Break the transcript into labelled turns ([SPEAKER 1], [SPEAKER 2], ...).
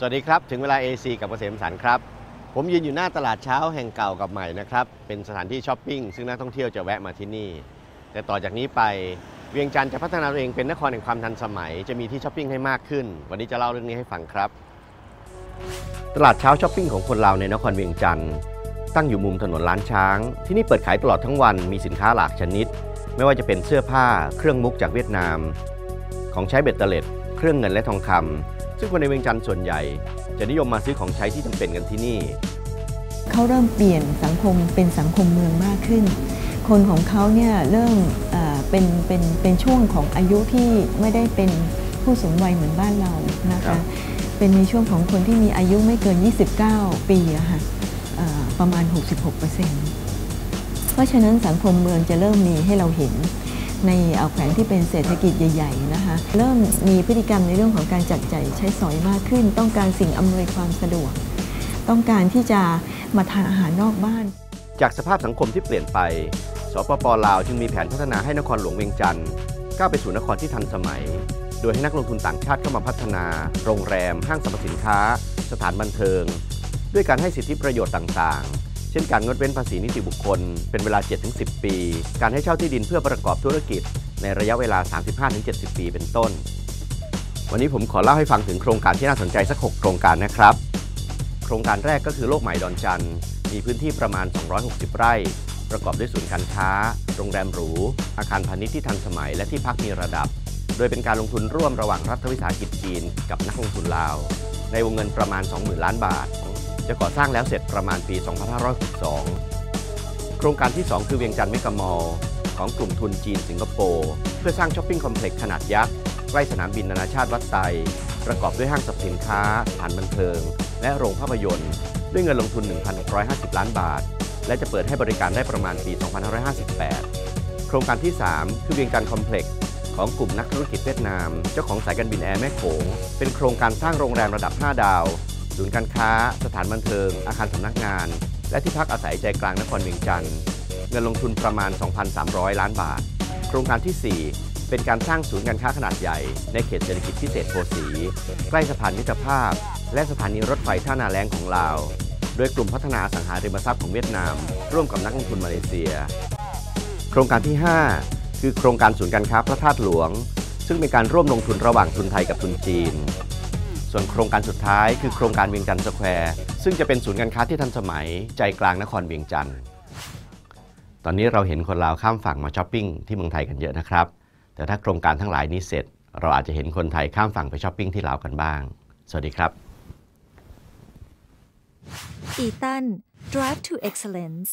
[SPEAKER 1] สวัสดีครับ ถึงเวลา AC กับเกษมสันครับ ผมยืนอยู่หน้าตลาดเช้าแห่งเก่ากับใหม่นะครับ เป็นสถานที่ช้อปปิ้งซึ่งนักท่องเที่ยวจะแวะมาที่นี่ แต่ต่อจากนี้ไปเวียงจันทร์จะพัฒนาตัวเองเป็นนครแห่งความทันสมัย จะมีที่ช้อปปิ้งให้มากขึ้น วันนี้จะเล่าเรื่องนี้ให้ฟังครับ ตลาดเช้าช้อปปิ้งของคนลาวในนครเวียงจันทร์ตั้งอยู่มุมถนนล้านช้าง ที่นี่เปิดขายตลอดทั้งวันมีสินค้าหลากชนิด ไม่ว่าจะเป็นเสื้อผ้า เครื่องมุกจากเวียดนาม ของใช้เบ็ดเตล็ด เครื่องเงินและทองคำ ซึ่งคนในเวียงจันทร์ส่วนใหญ่ จะนิยมมาซื้อของใช้ที่จำเป็นกันที่นี่
[SPEAKER 2] เขาเริ่มเปลี่ยนสังคมเป็นสังคมเมืองมากขึ้น คนของเขาเนี่ยเริ่มเอ่อเป็นเป็นเป็นช่วงของอายุที่ไม่ได้เป็นผู้สูงวัยเหมือนบ้านเรานะ
[SPEAKER 1] ครั
[SPEAKER 2] คะ
[SPEAKER 1] บ
[SPEAKER 2] เป็นในช่วงของคนที่มีอายุไม่เกิน 29 ปีอะค่ะเอ่อประมาณ 66%เพราะฉะนั้นสังคมเมืองจะเริ่มมีให้เราเห็น ในเอาแขวงที่เป็นเศรษฐกิจใหญ่ๆนะคะเริ่มมีพฤติกรรมในเรื่องของการจัดจ่ายใช้สอยมากขึ้น ต้องการสิ่งอำนวยความสะดวก ต้องการที่จะมาทานอาหารนอกบ้าน
[SPEAKER 1] จากสภาพสังคมที่เปลี่ยนไปสปปลาวจึงมีแผนพัฒนาให้นครหลวงเวียงจันทร์ก้าวไปสู่นครที่ทันสมัย โดยให้นักลงทุนต่างชาติเข้ามาพัฒนา โรงแรม ห้างสรรพสินค้า สถานบันเทิง ด้วยการให้สิทธิประโยชน์ต่างๆ เช่นการงดเว้นภาษีนิติบุคคล เป็นเวลา 7-10 ปี การให้เช่าที่ดินเพื่อประกอบธุรกิจ ในระยะเวลา 35-70 ปีเป็นต้น วันนี้ผมขอเล่าให้ฟังถึงโครงการที่น่าสนใจสัก 6 โครงการนะครับ โครงการแรกก็คือโลกใหม่ดอนจัน มีพื้นที่ประมาณ 260 ไร่ ประกอบด้วยศูนย์การค้า โรงแรมหรู อาคารพาณิชย์ที่ทันสมัย และที่พักมีระดับ โดยเป็นการลงทุนร่วมระหว่างรัฐวิสาหกิจจีน กับนักลงทุนลาว ในวงเงินประมาณ 20,000 ล้านบาท จะก่อสร้างแล้วเสร็จประมาณปี 2562 โครงการที่ 2 คือเวียงจันทร์เมกะมอลของกลุ่มทุนจีนสิงคโปร์เพื่อสร้างช้อปปิ้งคอมเพล็กซ์ขนาดยักษ์ใกล้สนามบินนานาชาติวัดไตประกอบด้วยห้างสรรพสินค้าสถานบันเทิง และโรงภาพยนตร์ ด้วยเงินลงทุน 1,650 ล้านบาท และจะเปิดให้บริการได้ประมาณปี 2558 โครงการที่ 3 คือเวียงจันทร์คอมเพล็กซ์ของกลุ่มนักธุรกิจเวียดนาม เจ้าของสายการบินแอร์แม่โขงเป็นโครงการสร้างโรงแรมระดับ 5 ดาว ศูนย์การค้า สถานบันเทิง อาคารสำนักงาน และที่พักอาศัยใจกลางนครเวียงจันทร์เงินลงทุนประมาณ 2,300 ล้านบาท โครงการที่ 4 เป็นการสร้างศูนย์การค้าขนาดใหญ่ ในเขตเศรษฐกิจพิเศษโพสีใกล้สะพานมิตรภาพ และสถานีรถไฟท่านาแรงของลาว โดยกลุ่มพัฒนาอสังหาริมทรัพย์ของเวียดนาม ร่วมกับนักลงทุนมาเลเซีย โครงการที่ 5 คือโครงการศูนย์การค้าพระธาตุหลวง ซึ่งเป็นการร่วมลงทุนระหว่างทุนไทยกับทุนจีน ส่วนโครงการสุดท้ายคือโครงการเวียงจันทร์สแควร์ซึ่งจะเป็นศูนย์การค้าที่ทันสมัยใจกลางนครเวียงจันทร์ตอนนี้เราเห็นคนลาวข้ามฝั่งมาช้อปปิ้งที่เมืองไทยกันเยอะนะครับ แต่ถ้าโครงการทั้งหลายนี้เสร็จ เราอาจจะเห็นคนไทยข้ามฝั่งไปช้อปปิ้งที่ลาวกันบ้าง สวัสดีครับ
[SPEAKER 3] อีตัน Drive to Excellence